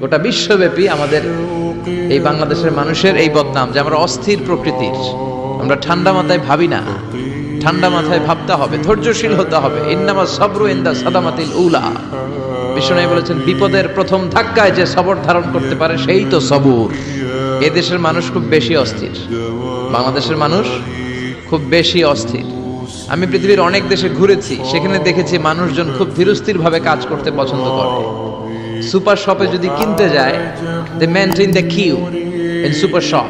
গোটা বিশ্বব্যাপী আমাদের এই বাংলাদেশের মানুষের এই বদনাম যে আমরা অস্থির প্রকৃতির। আমরা ঠান্ডা মাথায় ভাবি না। ঠান্ডা মাথায় ভাবতে হবে, ধৈর্যশীল হতে হবে। ইন্নামা সবরু ইন্দা সাদামাতিল উলা। বিষ্ণু বলেছেন, বিপদের প্রথম ধাক্কায় যে সবর ধারণ করতে পারে সেই তো সবুর। এদেশের মানুষ খুব বেশি অস্থির। বাংলাদেশের মানুষ খুব বেশি অস্থির। আমি পৃথিবীর অনেক দেশে ঘুরেছি, সেখানে দেখেছি মানুষজন খুব ধীরস্থির ভাবে কাজ করতে পছন্দ করে। সুপার শপে যদি কিনতে যায় they maintain the queue in super shop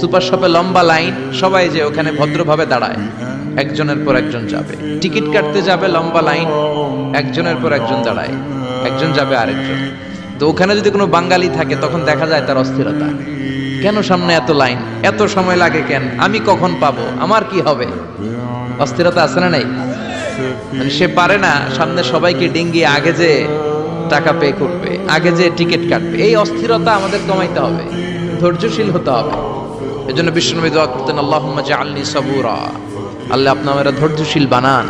super শপে লম্বা লাইন, সবাই যে ওখানে ভদ্রভাবে দাঁড়ায়। একজনের পর একজন যাবে। টিকিট কাটতে যাবে লম্বা লাইন, একজনের পর একজন দাঁড়ায়। একজন যাবে আরেকজন। তো ওখানে যদি কোনো বাঙালি থাকে, তখন দেখা যায় তার অস্থিরতা। কেন সামনে এত লাইন? এত সময় লাগে কেন? আমি কখন পাবো? আমার কি হবে? অস্থিরতা আছে না নাই? মানে সে পারে না, সামনে সবাইকে ডিঙ্গিয়ে আগে যে টাকা পে করবে, আগে যে টিকিট কাটবে, এই অস্থিরতা আমাদের কমাইতে হবে, ধৈর্যশীল হতে হবে। এই জন্য বিষ্ণুনবী দোয়া করতেন, আল্লাহুম্মা জাআলনি সাবুরা, আল্লাহ আপনি আমার ধৈর্যশীল বানান।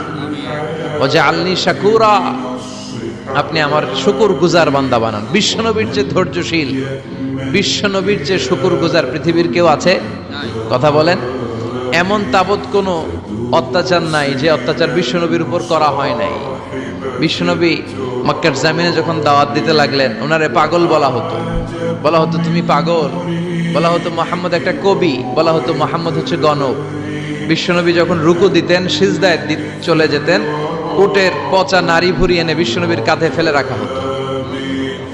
ও জাআলনি শাকুরা, আপনি আমার শুকুর গুজার বান্দা বানান। বিশ্বনবীর যে ধৈর্যশীল। বিশ্বনবীর যে শুকুর গুজার পৃথিবীর কেউ আছে? কথা বলেন। এমন তাবৎ কোনো অত্যাচার নাই যে অত্যাচার বিশ্বনবীর উপর করা হয় নাই। বিশ্বনবী মক্কার জামিনে যখন দাওয়াত দিতে লাগলেন, ওনারে পাগল বলা হতো। বলা হতো, তুমি পাগল। বলা হতো, মোহাম্মদ একটা কবি। বলা হতো, মোহাম্মদ হচ্ছে গণক। বিশ্বনবী যখন রুকু দিতেন, সিজদায় চলে যেতেন কোটের পচা নারী ভুরি এনে বিশ্বনবীর কাঁধে ফেলে রাখা হতো।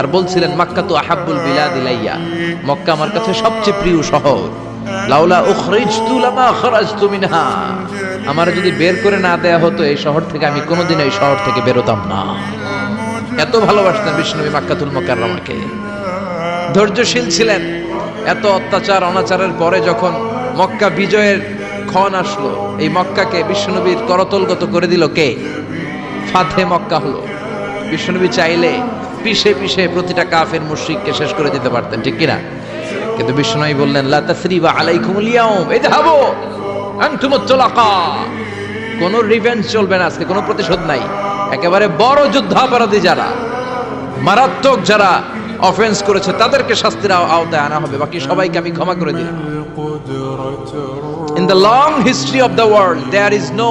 আর বলছিলেন, মক্কা তো আহাব্বুল বিলাদ ইলাইয়া মক্কা আমার কাছে সবচেয়ে প্রিয় শহর। লাউলা উখরিজতু লামা খরাজতু মিনহা। আমার যদি বের করে না দেয়া হতো, এই শহর থেকে আমি কোনোদিন এই শহর থেকে বেরোতাম না। এত ভালোবাসতেন বিষ্ণুবী মাক্কাতুল মোকাররমাকে। ধৈর্যশীল ছিলেন। এত অত্যাচার, অনাচারের পরে যখন মক্কা বিজয়ের ক্ষণ আসলো, এই মক্কাকে বিশ্বনবীর করতলগত করে দিল কে? ফাতে মক্কা হলো। বিশ্বনবী চাইলে পিষে পিষে প্রতিটা কাফের মুশরিককে শেষ করে দিতে পারতেন ঠিক কিনা? কিন্তু বিশ্বনবী বললেন লা তাসরিবা আলাইকুমুল ইয়াউম ইযহাবু আনতুমুত তুলাকা কোনো রিভেঞ্জ চলবে না আজকে কোনো প্রতিশোধ নাই। একেবারে বড় যুদ্ধাপরাধী যারা মারাত্মক যারা অফেন্স করেছে তাদেরকে শাস্তির আওতায় আনা হবে। বাকি সবাইকে আমি ক্ষমা করে দিলাম। In the long history of the world, there is no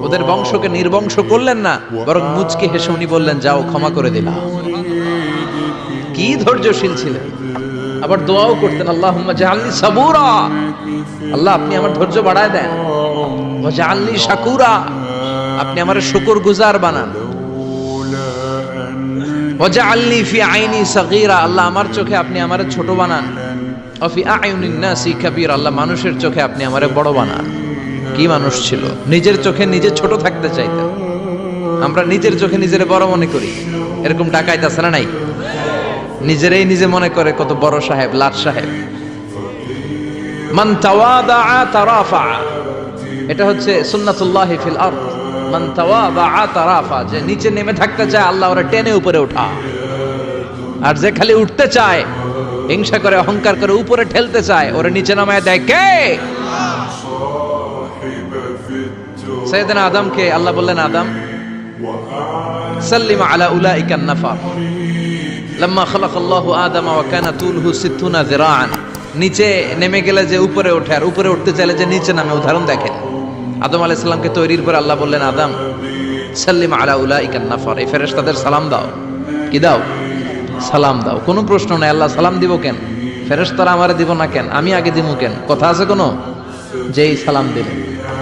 ওদের বংশকে নির্বংশ করলেন না, বরং মুচকে হেসে উনি বললেন, যাও, ক্ষমা করে দিলাম কি ধৈর্যশীল ছিলেন। আবার দোয়াও করতেন আল্লাহ জাহাল্লি সাবুরা। আল্লাহ, আপনি আমার ধৈর্য বাড়ায় দেন। জাহাল্লি শাকুরা। আপনি আমার শুকর গুজার বানান। ওয়াজআলনি ফি আইনি সাগীরা। আল্লাহ, আমার চোখে আপনি আমারে ছোট বানান। অফি আয়ুনিন নাসি কাবীর। আল্লাহ, মানুষের চোখে আপনি আমারে বড় বানান। কি মানুষ ছিল। নিজের চোখে নিজে ছোট থাকতে চাইতেন আমরা নিজের চোখে নিজের বড় মনে করি। এরকম ডাকাইত আছে না নাই? নিজেরাই নিজে মনে করে কত বড় সাহেব, লাট সাহেব। মান তাওয়াদা তারাফা। এটা হচ্ছে সুন্নাতুল্লাহি ফিল আরদ। মান তাওয়াদা তারাফা। যে নিচে নেমে থাকতে চায়, আল্লাহ ওরা টেনে উপরে ওঠা আর যে খালি উঠতে চায়, হিংসা করে, অহংকার করে উপরে ঠেলতে চায়, ওরা নিচে নামায় দেয় কে? সৈয়দনা আদমকে আল্লাহ বললেন, আদম, সাল্লিম আলা উলাইকান নাফার। লাম্মা খালাক আল্লাহ আদম ওয়া কানা তুলহু সিত্তুনা যিরাআন। নিচে নেমে গেলে যে উপরে ওঠে, আর উপরে উঠতে চাইলে যে নিচে নামে, উদাহরণ দেখেন। আদম আলাইহিস সালামকে তৈরির পর আল্লাহ বললেন, আদম, সাল্লিম আলা উলাইকান নাফার। এই ফেরেশতাদের সালাম দাও। কি দাও? সালাম দাও। কোনো প্রশ্ন নাই, আল্লাহ সালাম দিব কেন? ফেরেশতারা আমারে দিব না কেন? আমি আগে দিব কেন? কথা আছে কোনো? যেই সালাম দিলেন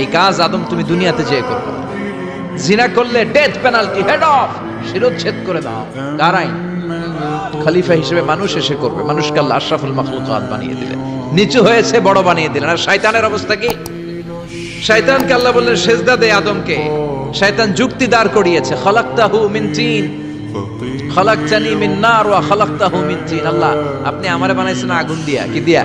এই কাজ আদম তুমি দুনিয়াতে যেয়ে করবে জিনা করলে ডেথ পেনাল্টি হেড অফ শিরোচ্ছেদ করে দাও। কার আইন খলিফা হিসেবে মানুষ এসে করবে। মানুষকে আল্লাহ আশরাফুল মাখলুকাত বানিয়ে দিলেন নিচু হয়েছে, বড় বানিয়ে দিলেন আর শয়তানের অবস্থা কি? শয়তানকে আল্লাহ বললেন, সেজদা দে আদমকে। শয়তান যুক্তি দাঁড় করিয়েছে, খলাকতাহু মিন তিন। খলাকতানি মিন নার ওয়া খলাকতাহু মিন তিন। আল্লাহ, আপনি আমারে বানাইছেন আগুন দিয়া। কি দিয়া?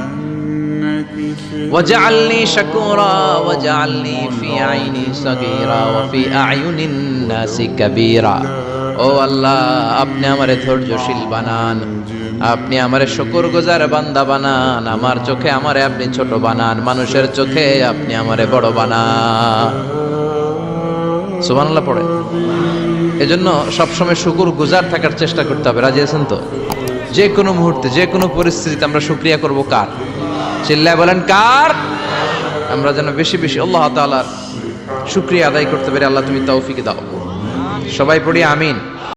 وجعلني شكورا وجعلني في عيني صغيرا وفي أعين الناس كبيرا ও আল্লাহ আপনি আমারে ধৈর্যশীল বানান আপনি আমারে শুকর গুজার বান্দা বানান আমার চোখে আমারে আপনি ছোট বানান মানুষের চোখে আপনি আমারে বড় বানান সুবহানাল্লাহ পড়ে এজন্য সবসময় শুকুর গুজার থাকার চেষ্টা করতে হবে রাজি আছেন তো যে কোনো মুহূর্তে যে কোনো পরিস্থিতিতে আমরা শুক্রিয়া করব কার চিল্লায় বলেন, কার? আমরা যেন বেশি বেশি আল্লাহ তালার শুক্রিয়া আদায় করতে পারি। আল্লাহ তুমি তৌফিকে দাও। সবাই পড়ি আমিন।